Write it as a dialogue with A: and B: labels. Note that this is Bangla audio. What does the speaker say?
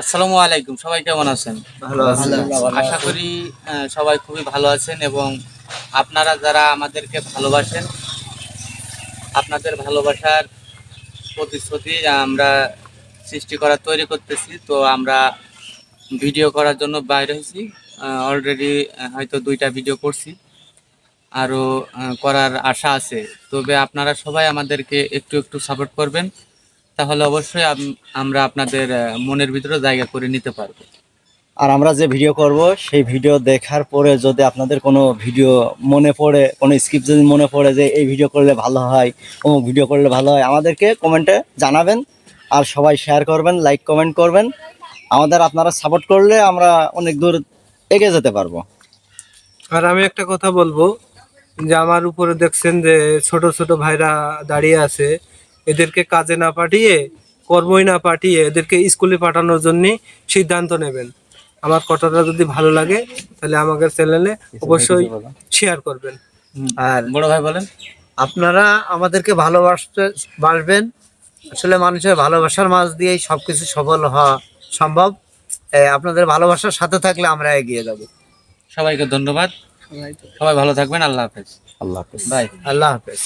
A: আসসালামু আলাইকুম সবাই কেমন আছেন?
B: ভালো
A: আশা করি সবাই খুবই ভালো আছেন এবং আপনারা যারা আমাদেরকে ভালোবাসেন আপনাদের ভালোবাসার প্রতিশ্রুতি আমরা সৃষ্টি করা তৈরি করতেছি। তো আমরা ভিডিও করার জন্য বাইরে হয়েছি। অলরেডি হয়তো দুইটা ভিডিও করছি। আরও করার আশা আছে। তবে আপনারা সবাই আমাদেরকে একটু একটু সাপোর্ট করবেন। তাহলে অবশ্যই আমরা আপনাদের মনের ভিতরে জায়গা করে নিতে পারব।
B: আর আমরা যে ভিডিও করব সেই ভিডিও দেখার পরে যদি আপনাদের কোনো ভিডিও মনে পড়ে কোনো স্ক্রিপ্ট যদি মনে পড়ে যে এই ভিডিও করলে ভালো হয় অমুক ভিডিও করলে ভালো হয় আমাদেরকে কমেন্টে জানাবেন আর সবাই শেয়ার করবেন লাইক কমেন্ট করবেন। আমাদের আপনারা সাপোর্ট করলে আমরা অনেক দূর এগিয়ে যেতে পারব।
C: আর আমি একটা কথা বলব যে আমার উপরে দেখছেন যে ছোট ছোট ভাইরা দাঁড়িয়ে আছে এদেরকে কাজে না পাঠিয়ে কর্মই না পাঠিয়ে এদেরকে স্কুলে পাঠানোর জন্য সিদ্ধান্ত নেবেন। আমার কথাটা যদি ভালো লাগে তাহলে আমাদের চ্যানেলে অবশ্যই শেয়ার করবেন।
D: আর
A: বড় ভাই বলেন।
D: আপনারা আমাদেরকে ভালোবাসতে বাসবেন। আসলে মানুষের ভালোবাসার মাঝ দিয়েই সবকিছু সফল হওয়া সম্ভব। আপনাদের ভালোবাসার সাথে থাকলে আমরা এগিয়ে যাব।
A: সবাইকে ধন্যবাদ। সবাই ভালো থাকবেন। আল্লাহ হাফেজ।
B: আল্লাহ হাফিজ।
A: বাই।
D: আল্লাহ হাফেজ।